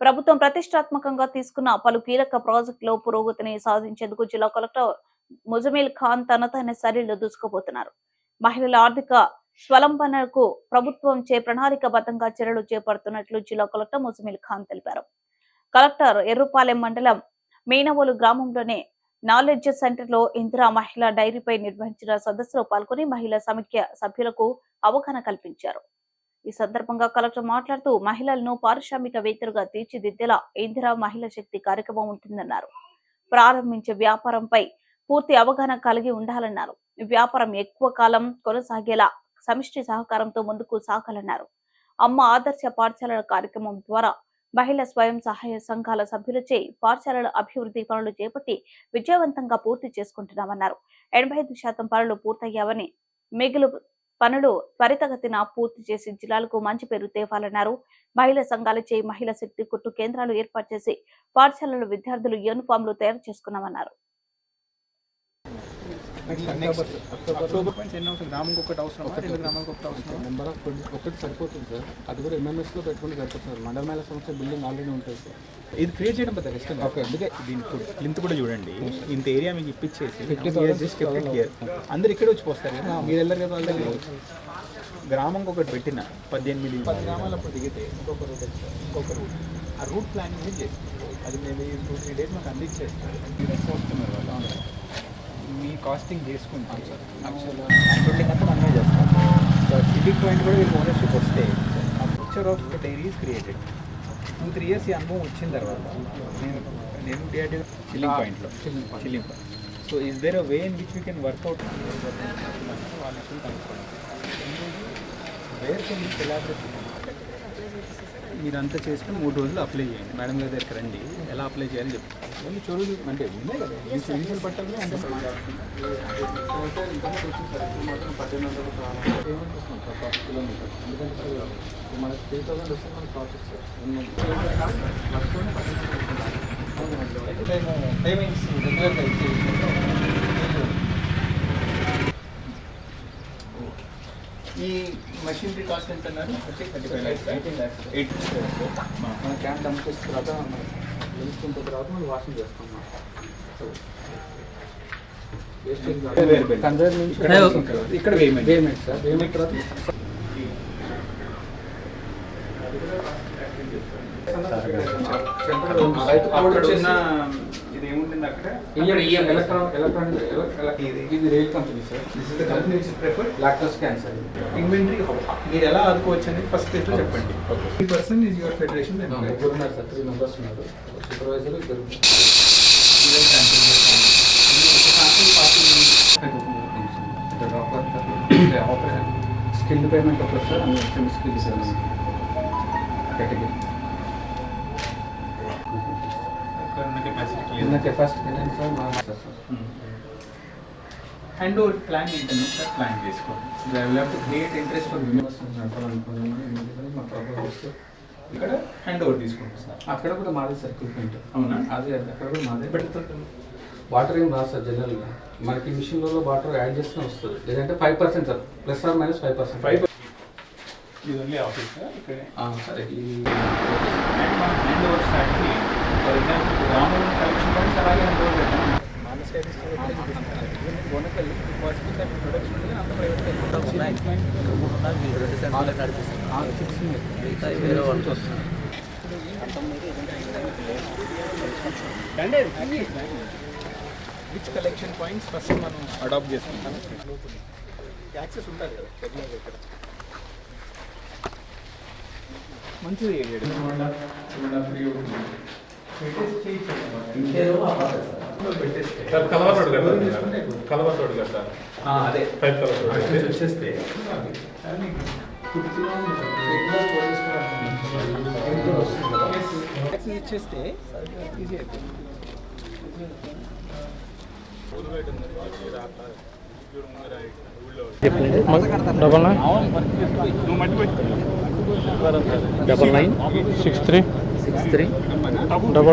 ప్రభుత్వం ప్రతిష్టాత్మకంగా తీసుకున్న పలు కీలక ప్రాజెక్టులో పురోగతిని సాధించేందుకు జిల్లా కలెక్టర్ ముజమిల్ ఖాన్ తనదైన శైలిలో దూసుకుపోతున్నారు. మహిళల ఆర్థిక స్వలంబనకు ప్రభుత్వం చే ప్రణాళికబద్ధంగా చర్యలు చేపడుతున్నట్లు జిల్లా కలెక్టర్ ముజమిల్ ఖాన్ తెలిపారు. కలెక్టర్ ఎర్రుపాలెం మండలం మీనవోలు గ్రామంలోని నాలెడ్జ్ సెంటర్లో ఇందిరా మహిళా డైరీపై నిర్వహించిన సదస్సులో పాల్గొని మహిళా సమైక్య సభ్యులకు అవగాహన కల్పించారు. ఈ సందర్భంగా కలెక్టర్ మాట్లాడుతూ మహిళలను పారిశ్రామికవేత్తలుగా తీర్చిదిద్దేలా ఇందిరా మహిళా శక్తి కార్యక్రమం ఉంటుందన్నారు. ప్రారంభించే వ్యాపారంపై పూర్తి అవగాహన కలిగి ఉండాలన్నారు. వ్యాపారం ఎక్కువ కాలం కొనసాగేలా సమిష్టి సహకారంతో ముందుకు సాగాలన్నారు. అమ్మ ఆదర్శ పాఠశాలల కార్యక్రమం ద్వారా మహిళా స్వయం సహాయ సంఘాల సభ్యులచే పాఠశాలల అభివృద్ధి పనులు చేపట్టి విజయవంతంగా పూర్తి చేసుకుంటున్నామన్నారు. ఎనభై ఐదు శాతం పనులు పూర్తయ్యావని మిగులు పనులు త్వరితగతిన పూర్తి చేసి జిల్లాలకు మంచి పేరు తేవాలన్నారు. మహిళా సంఘాలచే మహిళా శక్తి కుట్టు కేంద్రాలు ఏర్పాటు చేసి పాఠశాలలో విద్యార్థులు యూనిఫామ్లు తయారు చేసుకున్నామన్నారు నెక్స్ట్ అక్టోబర్ నుంచి ఎన్ని అవసరం గ్రామంకి ఒకటి అవసరం రెండు గ్రామాలకు ఒకటి అవసరం నెంబర్ ఆఫ్ ఒకటి సరిపోతుంది సార్. అది కూడా ఎంఎంఎస్లో పెట్టుకుంటే సరిపోతుంది సార్. మండల మేళ సంస్థ బిల్డింగ్ ఆల్రెడీ ఉంటుంది సార్. ఇది క్రియేట్ చేయడం పెద్ద కష్టం ఓకే. అందుకే దీని లింత్ కూడా చూడండి. ఇంత ఏరియా మీకు ఇప్పించేసి జస్ట్ అందరు ఇక్కడే వచ్చి పోస్తారు కదా. మీరు వెళ్ళరు కదా వాళ్ళ గ్రామంకి ఒకటి పెట్టిన పద్దెనిమిది పది గ్రామాలప్పుడు దిగితే ఇంకొక రూట్ ఇంకొక రూట్ ఆ రూట్ ప్లానింగ్ చేసి అది మేము టూ త్రీ డేస్ మాకు అందించేస్తారు మీరు పోస్తున్నారు వాళ్ళు మీ కాస్టింగ్ చేసుకుంటాం. సార్ యాక్చువల్లీ అంతా మనమే చేస్తాం సో సివిక్ పాయింట్ కూడా వీళ్ళు ఓనర్షిప్ వస్తే ఆ picture of dairy is created two three years ఈ అనుభవం వచ్చిన తర్వాత నేను నేను డిఐడి చిల్లింగ్ పాయింట్లో chilling point so is there a way in which we can work out వాళ్ళని కనుక్కోండి వేర్ కెన్ కొలాబరేట్ మీరంతా చేసుకుని మూడు రోజులు అప్లై చేయండి. మేడం గారి దగ్గరికి రండి. ఎలా అప్లై చేయాలి చెప్తాను. చూడు అంటే ఉన్నాయి కదా. పట్టాలి అంటే పద్దెనిమిది వందలు కావాలి పేమెంట్ వస్తుంది సార్ ఫస్ట్ కిలోమీటర్ ఎందుకంటే త్రీ థౌసండ్ సార్ రెగ్యులర్గా ఈ మషినరీ కాస్ట్ ఎంత అన్నారు? Thirty five lakhs eighteen lakhs eight మన క్యాన్ డంపేసిన తర్వాత మనం తెలుసుకున్న తర్వాత మనం వాషింగ్ చేస్తాం కంజర్ నుంచి ఇక్కడ వేయమండి. Payment sir. పేమెంట్ తర్వాత ఏముంటుంది అక్కడ? ఇది rail company sir this is the company which preferred lactose can sir inventory మీరు ఎలా ఆదుకోవచ్చు అనేది ఫస్ట్ పేజ్లో చెప్పండి. Three percent is your federation ముగ్గురు ఉన్నారు సార్ త్రీ మెంబర్స్ ఉన్నారు. సూపర్వైజర్ ఇద్దరు స్కిల్ పేమెంట్ ఒకటి సార్ స్కిల్ సార్ కేటగిరీ చిన్న కెపాసిటీ ఏంటంటే సార్ మా సార్ హ్యాండ్ ఓవర్ ప్లాన్ ఏంటన్నా సార్ ప్లాన్ చేసుకోండి to create interest for universe నడపాలనుకున్నాను ఎందుకంటే మా వస్తే ఇక్కడ హ్యాండ్ ఓవర్ తీసుకుంటాం సార్. అక్కడ కూడా మాదే సార్ ఎక్విప్మెంట్ అవునా? అదే అక్కడ కూడా మాదే. వాటర్ ఏం రాదు సార్ జనరల్గా మనకి మిషన్లలో వాటర్ యాడ్ చేస్తూనే వస్తుంది. లేదంటే five percent sir. Plus or minus five percent five ఇది ఓన్లీ ఆఫీస్ ఇక్కడే? సరే. ఈ అండ్ మనం hand over start for example గ్రామం కలెక్షన్ పాయింట్స్ అలాగే హ్యాండ్ ఓవర్ పెట్టాం. విచ్ కలెక్షన్ పాయింట్స్ ఫస్ట్ మనం అడాప్ట్ చేసుకుంటాం? యాక్సెస్ ఉంటుంది కదా రెగ్యులర్గా ఇక్కడ. మంచిది అదే. పైప్ వచ్చేస్తే. ఇచ్చేస్తే ఈజీ అయిపోతుంది. Double nine? Double nine six three six three double